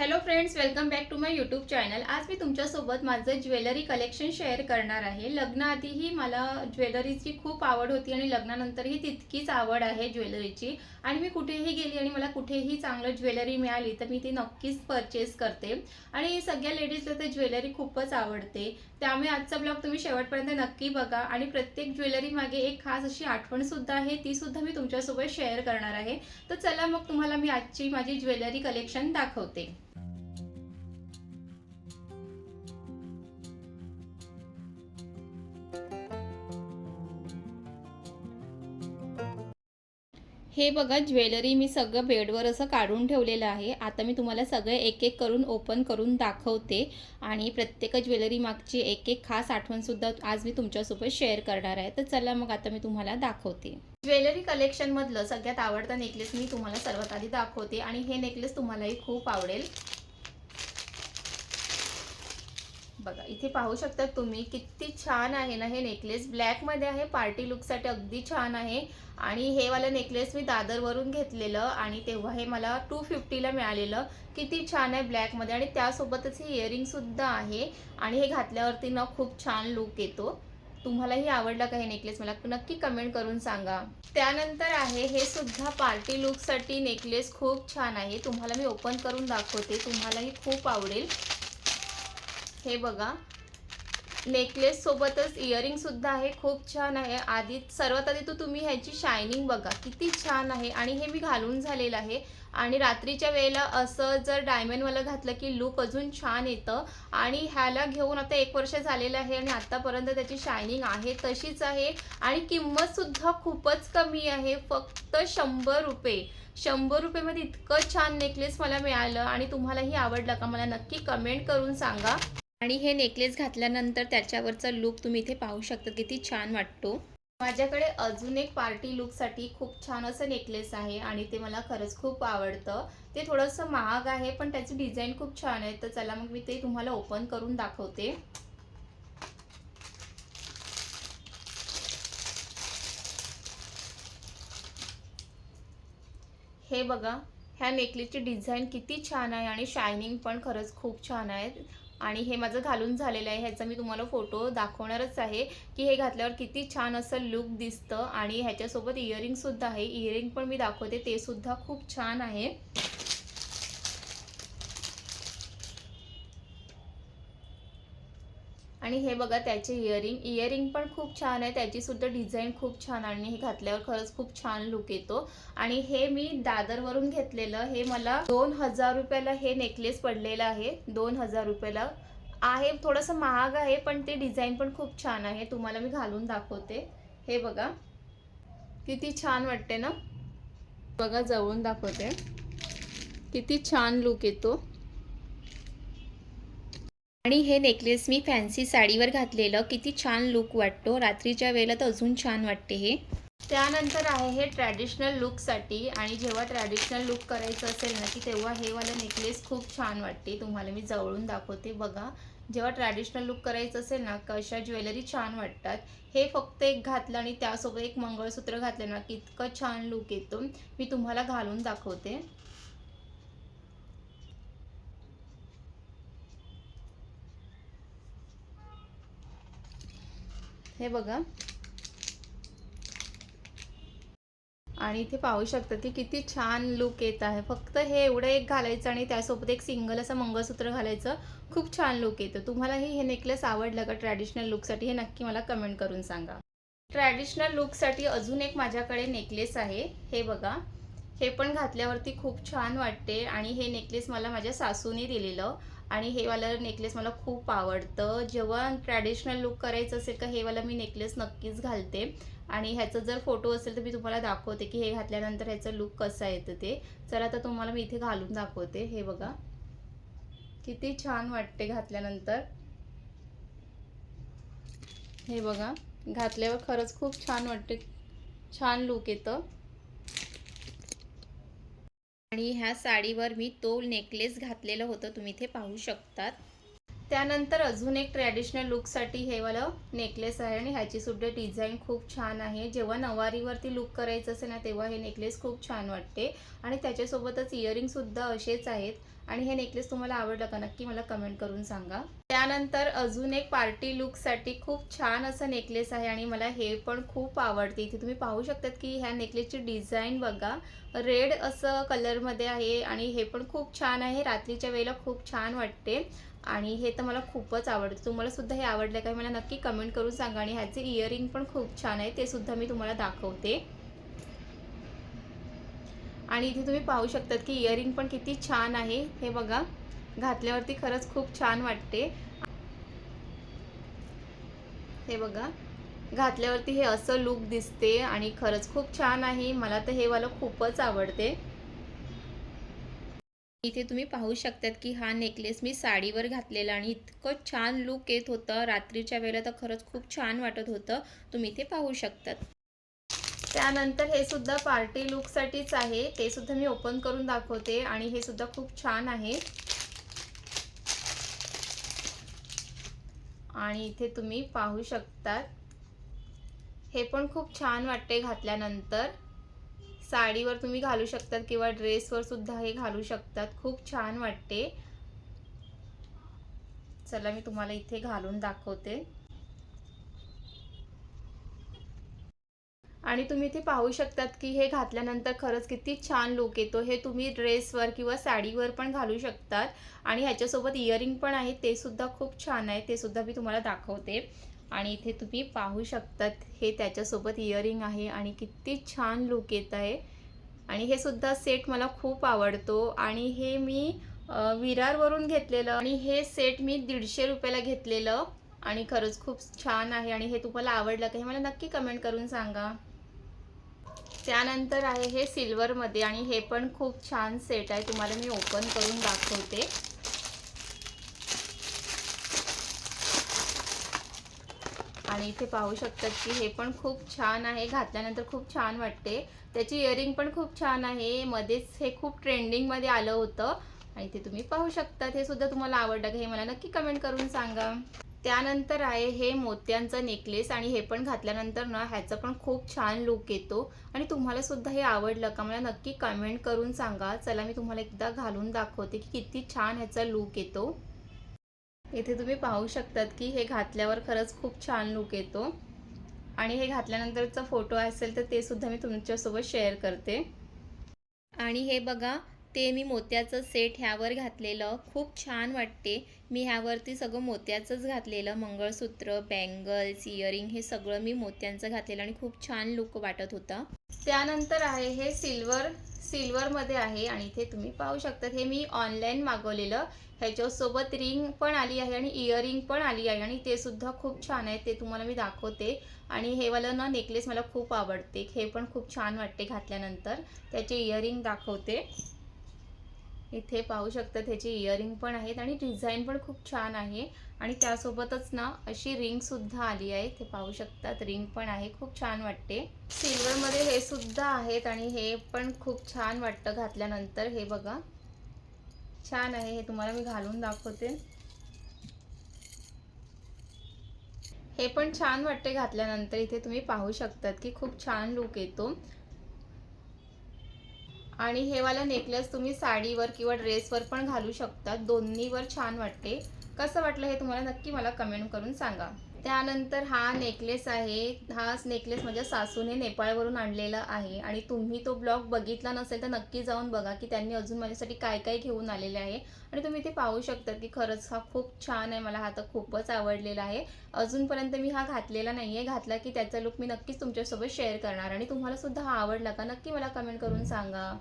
Hello friends welcome back to my YouTube channel आज मी तुमच्यासोबत माझं ज्वेलरी कलेक्शन शेअर करणार आहे. लग्नाआधीही मला ज्वेलरीची खूप आवड होती आणि लग्नानंतरही तितकीच आवड आहे ज्वेलरीची. आणि मी कुठेही गेली आणि मला कुठेही चांगलं ज्वेलरी मिळाली तर मी ती नक्कीच परचेस करते. आणि सगळ्या लेडीजला तर ज्वेलरी खूपच आवडते. त्यामुळे आजचा ब्लॉग तुम्ही शेवटपर्यंत नक्की बघा. आणि प्रत्येक ज्वेलरी मागे एक खास अशी आठवणसुद्धा आहे तीसुद्धा मी तुमच्यासोबत शेअर करणार आहे. तर चला मग तुम्हाला मी आजची माझी ज्वेलरी कलेक्शन दाखवते. हे बघा ज्वेलरी मी सगळं बेडवर असं काढून ठेवलेलं आहे. आता मी तुम्हाला सगळे एक एक करून ओपन करून दाखवते. आणि प्रत्येक ज्वेलरी मागची एक एक खास आठवणसुद्धा आज मी तुमच्यासोबत शेअर करणार आहे. तर चला मग आता मी तुम्हाला दाखवते. ज्वेलरी कलेक्शनमधलं सगळ्यात आवडता नेकलेस मी तुम्हाला सर्वात आधी दाखवते. आणि हे नेकलेस तुम्हालाही खूप आवडेल. बघा इथे पाहू शकता तुम्ही किती छान आहे ना हे नेकलेस ब्लॅकमध्ये आहे पार्टी लुकसाठी अगदी छान आहे. आणि हे वालं नेकलेस मी दादरवरून घेतलेलं आणि तेव्हा हे मला टू फिफ्टीला मिळालेलं. किती छान आहे ब्लॅकमध्ये आणि त्यासोबतच हे इयरिंगसुद्धा आहे. आणि हे घातल्यावरती ना खूप छान लुक येतो. तुम्हालाही आवडला का हे नेकलेस मला नक्की कमेंट करून सांगा. त्यानंतर आहे हे सुद्धा पार्टी लुकसाठी नेकलेस खूप छान आहे. तुम्हाला मी ओपन करून दाखवते. तुम्हालाही खूप आवडेल. हे बघा. नेकलेस सोबतच इयरिंग सुद्धा आहे. खूप छान आहे. आधी सर्वात आधी तू तुम्ही ह्याची शायनिंग बघा. किती छान आहे. आणि हे मी घालून झालेलं आहे. आणि रात्रीच्या वेळेला असं जर डायमंडवालं घातलं की लुक अजून छान येतं. आणि ह्याला घेऊन आता एक वर्ष झालेलं आहे आणि आत्तापर्यंत त्याची शायनिंग आहे तशीच आहे. आणि किंमतसुद्धा खूपच कमी आहे. फक्त शंभर रुपये. शंभर रुपयेमध्ये इतकं छान नेकलेस मला मिळालं. आणि तुम्हालाही आवडलं का मला नक्की कमेंट करून सांगा. आणि हे नेकलेस घातल्यानंतर त्याच्यावरचा लुक तुम्ही इथे पाहू शकता. किती छान वाटतो. माझ्याकडे अजून एक पार्टी लुकसाठी खूप छान असं नेकलेस आहे आणि ते मला खरंच खूप आवडतं. ते थोडंसं महाग आहे पण त्याची डिझाईन खूप छान आहे. तर चला मग मी ते तुम्हाला ओपन करून दाखवते. हे बघा ह्या नेकलेसची डिझाईन किती छान आहे आणि शायनिंग पण खरंच खूप छान आहे. आणि हे माझं घालून झालेलं आहे ह्याचा मी तुम्हाला फोटो दाखवणारच आहे की हे घातल्यावर किती छान असं लुक दिसतं आणि ह्याच्यासोबत इयरिंगसुद्धा आहे. इयरिंग पण मी दाखवते ते सुद्धा खूप छान आहे. आणि हे बघा त्याचे इयरिंग इयरिंग पण खूप छान आहे. त्याची सुद्धा डिझाईन खूप छान आणि हे घातल्यावर खरंच खूप छान लुक येतो. आणि हे मी दादरवरून घेतलेलं. हे मला दोन हजार रुपयाला हे नेकलेस पडलेलं आहे. दोन हजार रुपयाला. आहे थोडंसं महाग आहे पण ते डिझाईन पण खूप छान आहे. तुम्हाला मी घालून दाखवते. हे बघा. किती छान वाटते ना? बघा जवळून दाखवते. किती छान लुक येतो. आणि हे नेकलेस मी फॅन्सी साडीवर घातलेलं किती छान लुक वाटतो. रात्रीच्या वेळेला तर अजून छान वाटते हे. त्यानंतर आहे हे ट्रॅडिशनल लुकसाठी आणि जेव्हा ट्रॅडिशनल लुक करायचं असेल ना की तेव्हा हे वाला नेकलेस खूप छान वाटते. तुम्हाला मी जवळून दाखवते बघा. जेव्हा ट्रॅडिशनल लुक करायचं असेल ना कशा ज्वेलरी छान वाटतात. हे फक्त एक घातलं आणि त्यासोबत एक मंगळसूत्र घातलं ना की इतकं छान लुक येतो. मी तुम्हाला घालून दाखवते. हे बघा. आणि इथे पाहू शकता की किती छान लुक येत आहे. फक्त हे एवढं एक घालायचं आणि त्यासोबत एक सिंगल असं मंगळसूत्र घालायचं खूप छान लुक येतं. तुम्हालाही हे नेकलेस आवडलं का ट्रॅडिशनल लुकसाठी हे नक्की मला कमेंट करून सांगा. ट्रॅडिशनल लुकसाठी अजून एक माझ्याकडे नेकलेस आहे. हे बघा. हे पण घातल्यावरती खूप छान वाटते आणि हे नेकलेस मला माझ्या सासूने दिलेलं. आणि हे वालं नेकलेस मला खूप आवडतं. जेव्हा ट्रॅडिशनल लुक करायचं असेल का हे वाला मी नेकलेस नक्कीच घालते. आणि ह्याचं जर फोटो असेल तर मी तुम्हाला दाखवते की हे घातल्यानंतर ह्याचं लुक कसा येतं ते. चला आता तुम्हाला मी इथे घालून दाखवते. हे बघा. किती छान वाटते घातल्यानंतर. हे बघा. घातल्यावर खरंच खूप छान वाटते. छान लुक येतं. आणि ह्या साडीवर मी तो नेकलेस घातलेलं होतं. तुम्ही इथे पाहू शकतात. त्यानंतर अजून एक ट्रॅडिशनल लुकसाठी हे वालं नेकलेस आहे आणि ह्याची सुद्धा डिझाईन खूप छान आहे. जेव्हा नवारीवरती लुक करायचं असेल ना तेव्हा हे नेकलेस खूप छान वाटते. आणि त्याच्यासोबतच इयरिंगसुद्धा असेच आहेत. आणि हे नेकलेस तुम्हाला आवडलं का? नक्की मला कमेंट करून सांगा. त्यानंतर अजून एक पार्टी लुकसाठी खूप छान असं नेकलेस आहे आणि मला हे पण खूप आवडते. इथे तुम्ही पाहू शकतात की ह्या नेकलेसची डिझाईन बघा रेड असं कलरमध्ये आहे आणि हे पण खूप छान आहे. रात्रीच्या वेळेला खूप छान वाटते आणि हे तर मला खूपच आवडतं. तुम्हाला सुद्धा हे आवडलं का मला नक्की कमेंट करून सांगा आणि ह्याचे इयरिंग पण खूप छान आहे. ते सुद्धा मी तुम्हाला दाखवते. आणि इथे तुम्ही पाहू शकतात की इयरिंग पण किती छान आहे. हे बघा. घातल्यावरती खरंच खूप छान वाटते. हे बघा. घातल्यावरती हे असं लुक दिसते आणि खरंच खूप छान आहे. मला तर हे वाला खूपच आवडते. इथे तुम्ही पाहू शकतात की हा नेकलेस मी साडीवर घातलेला आणि इतकं छान लुक येत होतं. रात्रीच्या वेळेला तर खरंच खूप छान वाटत होतं. तुम्ही इथे पाहू शकतात. त्यानंतर हे सुद्धा पार्टी लुकसाठीच आहे. ते सुद्धा मी ओपन करून दाखवते आणि हे सुद्धा खूप छान आहे. आणि इथे तुम्ही पाहू शकतात. हे पण खूप छान वाटते घातल्यानंतर. साडीवर तुम्ही घालू शकतात किंवा ड्रेसवर सुद्धा हे घालू शकतात. खूप छान वाटते. चला मी तुम्हाला इथे घालून दाखवते. आणि तुम्ही इथे पाहू शकतात की हे घातल्यानंतर खरंच किती छान लुक येतो. हे तुम्ही ड्रेसवर किंवा साडीवर पण घालू शकतात. आणि ह्याच्यासोबत इयरिंग पण आहे. ते सुद्धा खूप छान आहे. ते सुद्धा मी तुम्हाला दाखवते. आणि इथे तुम्ही पाहू शकतात. हे त्याच्यासोबत इयरिंग आहे आणि किती छान लुक येत आहे. आणि हे सुद्धा सेट मला खूप आवडतो. आणि हे मी विरारवरून घेतलेलं आणि हे सेट मी दीडशे रुपयाला घेतलेलं. आणि खरंच खूप छान आहे. आणि हे तुम्हाला आवडलं का हे मला नक्की कमेंट करून सांगा. त्यानंतर आहे हे सिल्वरमध्ये आणि हे पण खूप छान सेट आहे. तुम्हाला मी ओपन करून दाखवते. आणि इथे पाहू शकतात की हे पण खूप छान आहे. घातल्यानंतर खूप छान वाटते. त्याची इयरिंग पण खूप छान आहे. मध्येच हे खूप ट्रेंडिंगमध्ये आलं होतं. आणि ते तुम्ही पाहू शकतात. हे सुद्धा तुम्हाला आवडलं का हे मला नक्की कमेंट करून सांगा. त्यानंतर आहे हे मोत्यांचं नेकलेस आणि हे पण घातल्यानंतर ना ह्याचं पण खूप छान लुक येतो. आणि तुम्हाला सुद्धा हे आवडलं का मला नक्की कमेंट करून सांगा. चला मी तुम्हाला एकदा घालून दाखवते की किती छान ह्याचा लुक येतो. इथे तुम्ही पाहू शकतात की हे घातल्यावर खरंच खूप छान लुक येतो. आणि हे घातल्यानंतरचा फोटो असेल तर ते सुद्धा मी तुमच्यासोबत शेअर करते. आणि हे बघा ते मी मोत्याचं सेट ह्यावर घातलेलं. खूप छान वाटते. मी ह्यावरती सगळं मोत्याचंच घातलेलं. मंगळसूत्र बँगल्स इयरिंग हे सगळं मी मोत्यांचं घातलेलं आणि खूप छान लुक वाटत होता. त्यानंतर आहे हे सिल्वर सिल्वरमध्ये आहे आणि इथे तुम्ही पाहू शकता हे मी ऑनलाईन मागवलेलं. ह्याच्यासोबत रिंग पण आली आहे आणि इयरिंग पण आली आहे आणि ते सुद्धा खूप छान आहे. ते तुम्हाला मी दाखवते. आणि हे वालं ना नेकलेस मला खूप आवडते. हे पण खूप छान वाटते घातल्यानंतर. त्याचे इयरिंग दाखवते. इथे पाहू शकतात त्याची इयरिंग पण आहेत आणि डिझाईन पण खूप छान आहे. आणि त्यासोबतच ना अशी रिंगसुद्धा आली आहे. ते पाहू शकतात रिंग पण आहे. खूप छान वाटते. सिल्वरमध्ये हे सुद्धा आहेत आणि हे पण खूप छान वाटतं घातल्यानंतर. हे बघा. छान आहे. हे तुम्हाला मी घालून दाखवते. हे पण छान वाटते घातल्यानंतर. इथे तुम्ही पाहू शकतात की खूप छान लुक येतो. आणि हे वाला नेकलेस तुम्ही साडीवर किंवा ड्रेसवर पण घालू शकता. दोन्हीवर छान वाटते. कसं वाटलं हे तुम्हाला नक्की मला कमेंट करून सांगा. त्यानंतर हा नेकलेस आहे. हा नेकलेस माझ्या सासूने नेपाळवरून आणलेला आहे. आणि तुम्ही तो ब्लॉग बघितला नसेल तर नक्की जाऊन बघा की त्यांनी अजून माझ्यासाठी काय काय घेऊन आलेले आहे. आणि तुम्ही ते पाहू शकता की खरंच हा खूप छान आहे. मला हा तर खूपच आवडलेला आहे. अजूनपर्यंत मी हा घातलेला नाही आहे घातला की त्याचा लुक मी नक्कीच तुमच्यासोबत शेअर करणार. आणि तुम्हाला सुद्धा हा आवडला का नक्की मला कमेंट करून सांगा.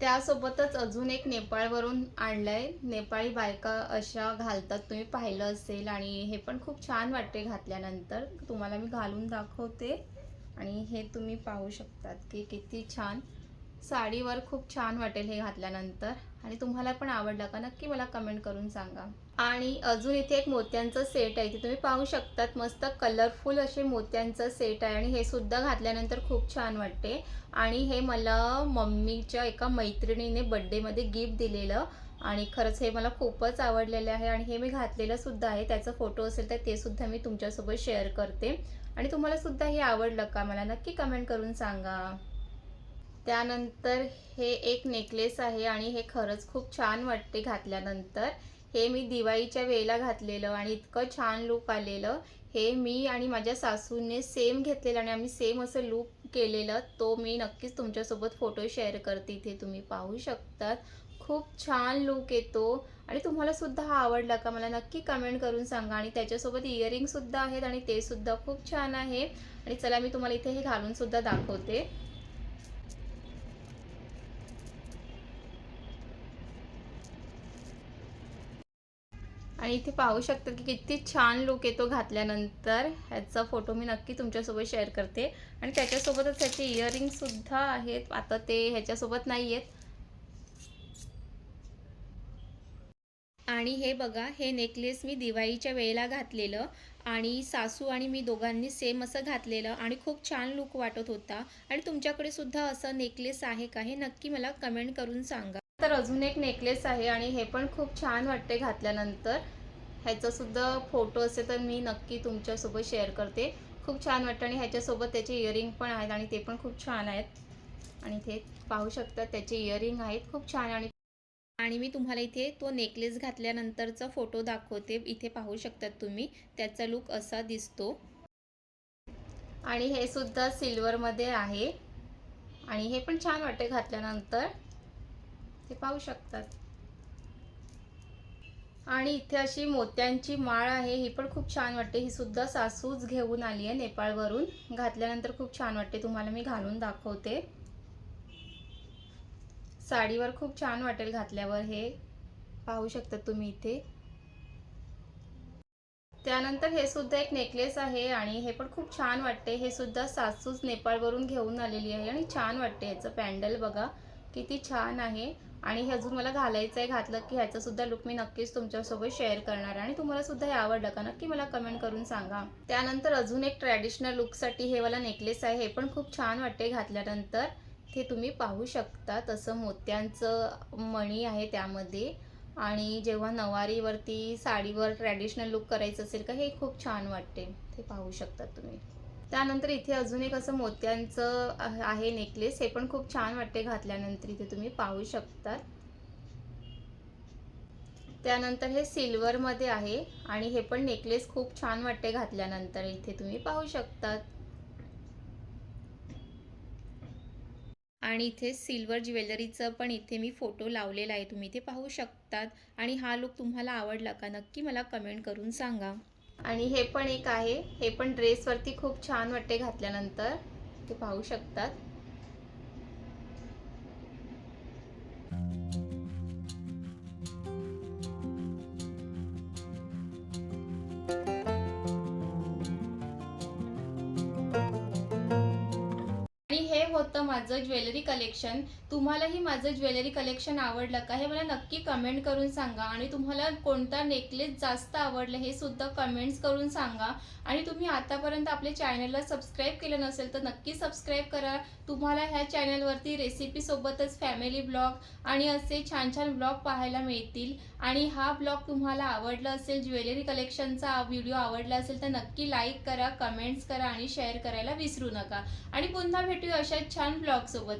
त्यासोबतच अजून एक नेपाळवरून आणलंय. नेपाळी बायका अशा घालतात. तुम्ही पाहिलं असेल आणि हे पण खूप छान वाटते घातल्यानंतर. तुम्हाला मी घालून दाखवते आणि हे तुम्ही पाहू शकतात की किती छान साडीवर खूप छान वाटेल हे घातल्यानंतर. आणि तुम्हाला पण आवडलं का? नक्की मला कमेंट करून सांगा. आणि अजून इथे एक मोत्यांचं सेट आहे. ते तुम्ही पाहू शकतात मस्त कलरफुल असे मोत्यांचं सेट आहे. आणि हे सुद्धा घातल्यानंतर खूप छान वाटते. आणि हे मला मम्मीच्या एका मैत्रिणीने बड्डेमध्ये गिफ्ट दिलेलं. आणि खरंच हे मला खूपच आवडलेलं आहे. आणि हे मी घातलेलं सुद्धा आहे. त्याचा फोटो असेल तर ते सुद्धा मी तुमच्यासोबत शेअर करते. आणि तुम्हाला सुद्धा हे आवडलं का? मला नक्की कमेंट करून सांगा. त्यानंतर हे एक नेकलेस आहे आणि हे खरंच खूप छान वाटते घातल्यानंतर. हे मी दिवाळीच्या वेळेला घातलेलं आणि इतकं छान लूक आलेलं. हे मी आणि माझ्या सासूने सेम घेतलेलं आणि आम्ही सेम असं लूक केलेलं. तो मी नक्कीच तुमच्यासोबत फोटो शेअर करते इथे तुम्ही पाहू शकतात. खूप छान लूक येतो. आणि तुम्हाला सुद्धा हा आवडला का मला नक्की कमेंट करून सांगा. आणि त्याच्यासोबत इयरिंगसुद्धा आहेत आणि ते सुद्धा खूप छान आहे. आणि चला मी तुम्हाला इथे हे घालून सुद्धा दाखवते. आणि इथे पाहू शकता की किती छान लुक येतो घातल्यानंतर. ह्याचा फोटो मी नक्की तुमच्यासोबत शेअर करते. आणि त्याच्यासोबतच ह्याचे इयरिंगसुद्धा आहेत. आता ते ह्याच्यासोबत नाही आहेत आणि हे बघा हे नेकलेस मी दिवाळीच्या वेळेला घातलेलं. आणि सासू आणि मी दोघांनी सेम असं घातलेलं. आणि खूप छान लुक वाटत होता. आणि तुमच्याकडे सुद्धा असं नेकलेस आहे का हे नक्की मला कमेंट करून सांगा. तर अजून एक नेकलेस आहे आणि हे पण खूप छान वाटते घातल्यानंतर. ह्याचासुद्धा फोटो असेल तर मी नक्की तुमच्यासोबत शेअर करते. खूप छान वाटतं आणि ह्याच्यासोबत त्याचे इयरिंग पण आहेत आणि ते पण खूप छान आहेत. आणि इथे पाहू शकता त्याचे इयरिंग आहेत. खूप छान आणि आणि मी तुम्हाला इथे तो नेकलेस घातल्यानंतरचा फोटो दाखवते. इथे पाहू शकतात तुम्ही. त्याचा लुक असा दिसतो. आणि हे सुद्धा सिल्वरमध्ये आहे. आणि हे पण छान वाटते घातल्यानंतर. ते पाहू शकतात. आणि इथे अशी मोत्यांची माळ आहे. ही पण खूप छान वाटते. ही सुद्धा सासूच घेऊन आली आहे नेपाळवरून. घातल्यानंतर खूप छान वाटते. तुम्हाला मी घालून दाखवते. साडीवर खूप छान वाटेल घातल्यावर हे. पाहू शकता तुम्ही इथे. त्यानंतर हे सुद्धा एक नेकलेस आहे आणि हे पण खूप छान वाटते. हे सुद्धा सासूच नेपाळवरून घेऊन आलेली आहे आणि छान वाटते. ह्याचं पॅन्डल बघा. किती छान आहे. आणि हे अजून मला घालायचं आहे घातलं की ह्याचा सुद्धा लुक मी नक्कीच तुमच्यासोबत शेअर करणार आणि तुम्हाला सुद्धा हे आवडलं का? नक्की मला कमेंट करून सांगा. त्यानंतर अजून एक ट्रॅडिशनल लुकसाठी हे मला नेकलेस आहे हे पण खूप छान वाटते घातल्यानंतर. ते तुम्ही पाहू शकता तसं मोत्यांचं मणी आहे त्यामध्ये. आणि जेव्हा नवारीवरती साडीवर ट्रॅडिशनल लुक करायचं असेल का हे खूप छान वाटते ते पाहू शकता तुम्ही. त्यानंतर इथे अजून एक असं मोत्यांचं आहे नेकलेस हे पण खूप छान वाटते घातल्यानंतर इथे तुम्ही पाहू शकता त्यानंतर हे सिल्वरमध्ये आहे आणि हे पण नेकलेस खूप छान वाटते घातल्यानंतर इथे तुम्ही पाहू शकतात. आणि इथे सिल्वर ज्वेलरीचं पण इथे मी फोटो लावलेला आहे तुम्ही इथे पाहू शकतात. आणि हा लुक तुम्हाला आवडला का नक्की मला कमेंट करून सांगा. आणि हे पण एक आहे. हे पण ड्रेसवरती खूप छान वाटते घातल्यानंतर. ते पाहू शकतात. माझं ज्वेलरी कलेक्शन तुम्हालाही माझं ज्वेलरी कलेक्शन आवडलं का? हे मला नक्की कमेंट करून सांगा आणि तुम्हाला कोणता नेकलेस जास्त आवडलं हे सुद्धा कमेंट्स करून सांगा. आणि तुम्ही आतापर्यंत आपल्या चॅनलला सबस्क्राईब केलं नसेल तर नक्की सबस्क्राईब करा. तुम्हाला ह्या चॅनलवरती रेसिपीसोबतच फॅमिली ब्लॉग आणि असे छान छान ब्लॉग पाहायला मिळतील. आणि हा ब्लॉग तुम्हाला आवडला असेल ज्वेलरी कलेक्शनचा व्हिडिओ आवडला असेल तर नक्की लाईक करा कमेंट्स करा आणि शेअर करायला विसरू नका. आणि पुन्हा भेटूया अशाच छान ब्लॉगसोबत